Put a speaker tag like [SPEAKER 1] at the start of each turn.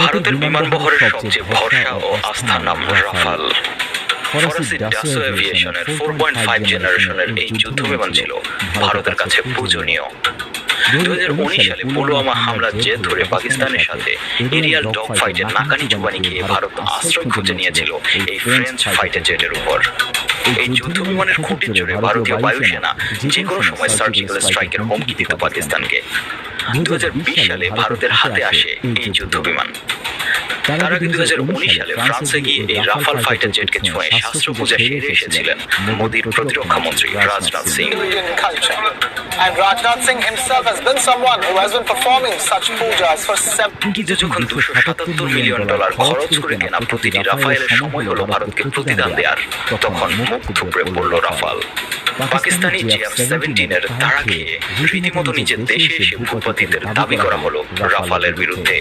[SPEAKER 1] ভারতের বিমান বহরের সবচেয়ে ভরসা ও আস্থার নাম রাফাল ফরাসি ডাসো এভিয়েশনের ফোর পয়েন্ট ফাইভ জেনারেশনের এই যুদ্ধ বিমান ছিল ভারতের কাছে পূজনীয়। দু হাজার উনিশ সালে পুলওয়ামা হামলার জের ধরে পাকিস্তানের সাথে এরিয়াল ডগ ফাইটে নাকানি চুবানি খেয়ে ভারত আশ্রয় খুঁজে নিয়েছিল। এই ফ্রেঞ্চ ফাইটার জেটের উপর। এই যুদ্ধ বিমানের খুঁটির জোরে ভারতীয় বায়ুসেনা যে কোনো সময় সার্জিক্যাল স্ট্রাইকের হুমকি দিত পাকিস্তানকে। দু হাজার বিশ সালে ভারতের হাতে আসে এই যুদ্ধ বিমান। তার আগে দু হাজার উনিশ সালে ফ্রান্সে গিয়ে এই রাফাল ফাইটার জেটকে ছুঁয়ে শাস্ত্র পূজা সেরে এসেছিলেন। মোদীর প্রতিরক্ষা মন্ত্রী Rajnath Singh.
[SPEAKER 2] And Rajnath Singh himself has been someone who has been performing such pujas for seven
[SPEAKER 1] কিন্তু যখন দুশো সাতাত্তর মিলিয়ন ডলার খরচ করে কেনা প্রতিটি রাফায়েলের সময় হলো ভারতকে প্রতিদান দেওয়ার তখন মুখ থুপড়ে পড়ল রাফাল পাকিস্তানি জিএফ সেভেন্টিনের ধারাকে রীতিমতো নিজের দেশে এসে ভূপতিদের দাবি করা হলো রাফালের বিরুদ্ধে।